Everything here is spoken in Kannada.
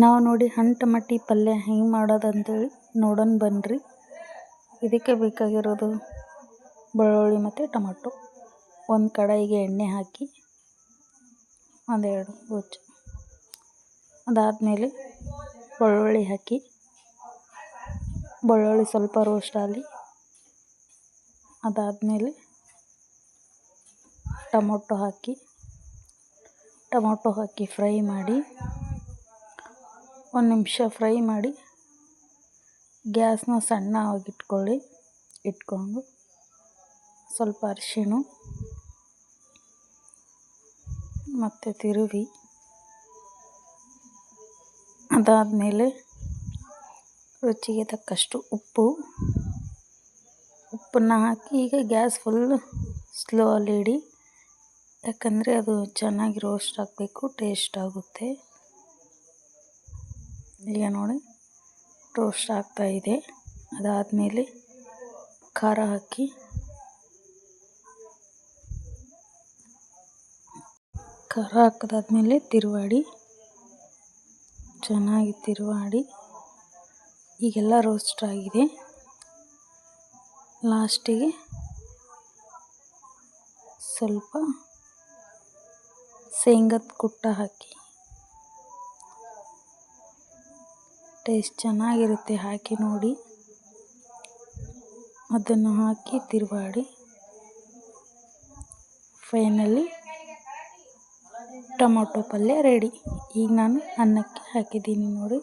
ನಾವು ನೋಡಿ ಹಣ್ಣು ಟಮಟಿ ಪಲ್ಯ ಹೆಂಗೆ ಮಾಡೋದಂತೇಳಿ ನೋಡೋಣ ಬನ್ನಿರಿ ಇದಕ್ಕೆ ಬೇಕಾಗಿರೋದು ಬೆಳ್ಳುಳ್ಳಿ ಮತ್ತು ಟೊಮಟೊ. ಒಂದು ಕಡಾಯಿಗೆ ಎಣ್ಣೆ ಹಾಕಿ ಒಂದೆರಡು ಗೊಜ್ಜು. ಅದಾದಮೇಲೆ ಬೆಳ್ಳುಳ್ಳಿ ಹಾಕಿ, ಬೆಳ್ಳುಳ್ಳಿ ಸ್ವಲ್ಪ ರೋಸ್ಟ್ ಆಗಲಿ ಅದಾದಮೇಲೆ ಟೊಮೊಟೊ ಹಾಕಿ ಟೊಮೊಟೊ ಹಾಕಿ ಫ್ರೈ ಮಾಡಿ ಒಂದು ನಿಮಿಷ ಫ್ರೈ ಮಾಡಿ ಗ್ಯಾಸ್ನ ಸಣ್ಣ ಆಗಿಟ್ಕೊಳ್ಳಿ ಇಟ್ಕೊಂಡು ಸ್ವಲ್ಪ ಅರಿಶಿಣ, ಮತ್ತು ತಿರುವಿ. ಅದಾದಮೇಲೆ ರುಚಿಗೆ ತಕ್ಕಷ್ಟು ಉಪ್ಪು. ಉಪ್ಪನ್ನು ಹಾಕಿ ಈಗ ಗ್ಯಾಸ್ ಫುಲ್ ಸ್ಲೋ ಅಲ್ಲಿ ಇಡಿ, ಯಾಕಂದರೆ ಅದು ಚೆನ್ನಾಗಿ ರೋಸ್ಟ್ ಆಗಬೇಕು, ಟೇಸ್ಟ್ ಆಗುತ್ತೆ. ಈಗ ನೋಡಿ ರೋಸ್ಟ್ ಆಗ್ತಾಯಿದೆ ಅದಾದಮೇಲೆ ಖಾರ ಹಾಕಿ ಖಾರ ಹಾಕಿದಾದ್ಮೇಲೆ ತಿರುವಾಡಿ, ಚೆನ್ನಾಗಿ ತಿರುವಾಡಿ, ಈಗೆಲ್ಲ ರೋಸ್ಟ್ ಆಗಿದೆ. ಲಾಸ್ಟಿಗೆ ಸ್ವಲ್ಪ ಶೇಂಗದ ಕುಟ್ಟ ಹಾಕಿ ಟೇಸ್ಟ್ ಚೆನ್ನಾಗಿರುತ್ತೆ, ಹಾಕಿ ನೋಡಿ. ಅದನ್ನು ಹಾಕಿ ತಿರುವಾಡಿ ಫೈನಲಿ ಟೊಮೊಟೊ ಪಲ್ಯ ರೆಡಿ. ಈಗ ನಾನು ಅನ್ನಕ್ಕೆ ಹಾಕಿದ್ದೀನಿ ನೋಡಿ.